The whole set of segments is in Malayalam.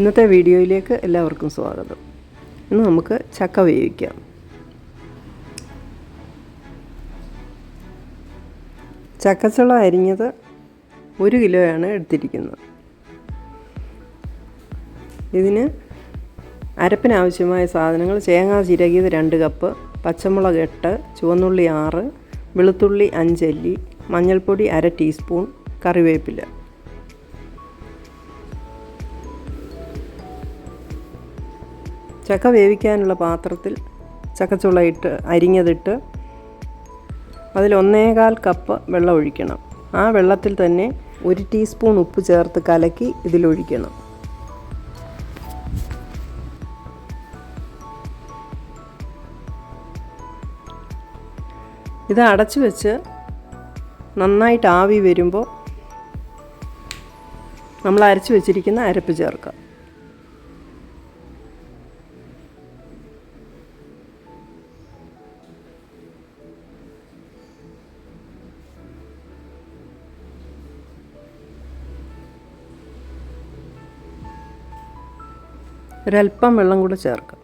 ഇന്നത്തെ വീഡിയോയിലേക്ക് എല്ലാവർക്കും സ്വാഗതം. ഇന്ന് നമുക്ക് ചക്ക വേവിക്കാം. ചക്കച്ചുള അരിഞ്ഞത് ഒരു കിലോയാണ് എടുത്തിരിക്കുന്നത്. ഇതിന് അരപ്പിനാവശ്യമായ സാധനങ്ങൾ ചേങ്ങാ ചിരകിയത് രണ്ട് കപ്പ് പച്ചമുളക് എട്ട് ചുവന്നുള്ളി ആറ് വെളുത്തുള്ളി അഞ്ചല്ലി മഞ്ഞൾപ്പൊടി അര ടീസ്പൂൺ കറിവേപ്പില. ചക്ക വേവിക്കാനുള്ള പാത്രത്തിൽ ചക്കച്ചുള ഇട്ട് അരിഞ്ഞതിട്ട് അതിൽ ഒന്നേകാൽ കപ്പ് വെള്ളം ഒഴിക്കണം. ആ വെള്ളത്തിൽ തന്നെ ഒരു ടീസ്പൂൺ ഉപ്പ് ചേർത്ത് കലക്കി ഇതിലൊഴിക്കണം. ഇത് അടച്ചു വെച്ച് നന്നായിട്ട് ആവി വരുമ്പോൾ നമ്മൾ അരച്ചു വെച്ചിരിക്കുന്ന അരപ്പ് ചേർക്കാം. ഒരല്പം വെള്ളം കൂടെ ചേർക്കാം.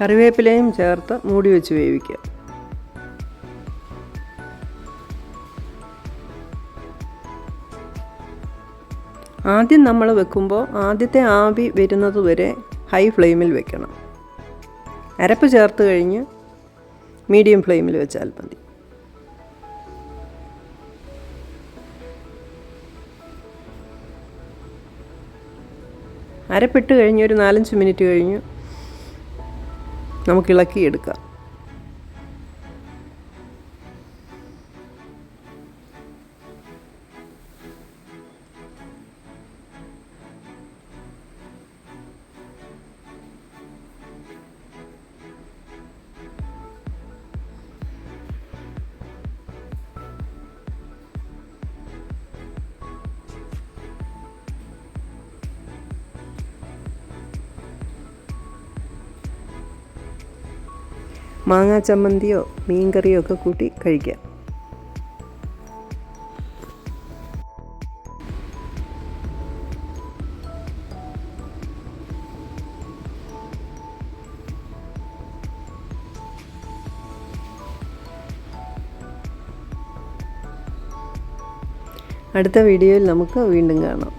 കറിവേപ്പിലയും ചേർത്ത് മൂടി വെച്ച് വേവിക്കുക. ആദ്യം നമ്മൾ വെക്കുമ്പോൾ ആദ്യത്തെ ആവി വരുന്നത് വരെ ഹൈ ഫ്ലെയിമിൽ വെക്കണം. അരപ്പ് ചേർത്ത് കഴിഞ്ഞ് മീഡിയം ഫ്ലെയിമിൽ വെച്ചാൽ മതി. അരപ്പിട്ട് കഴിഞ്ഞ് ഒരു നാലഞ്ച് മിനിറ്റ് കഴിഞ്ഞ് നമുക്ക് ഇളക്കിയെടുക്കാം. മാങ്ങാ ചമ്മന്തിയോ മീൻകറിയോ ഒക്കെ കൂട്ടി കഴിക്കാം. അടുത്ത വീഡിയോയിൽ നമുക്ക് വീണ്ടും കാണാം.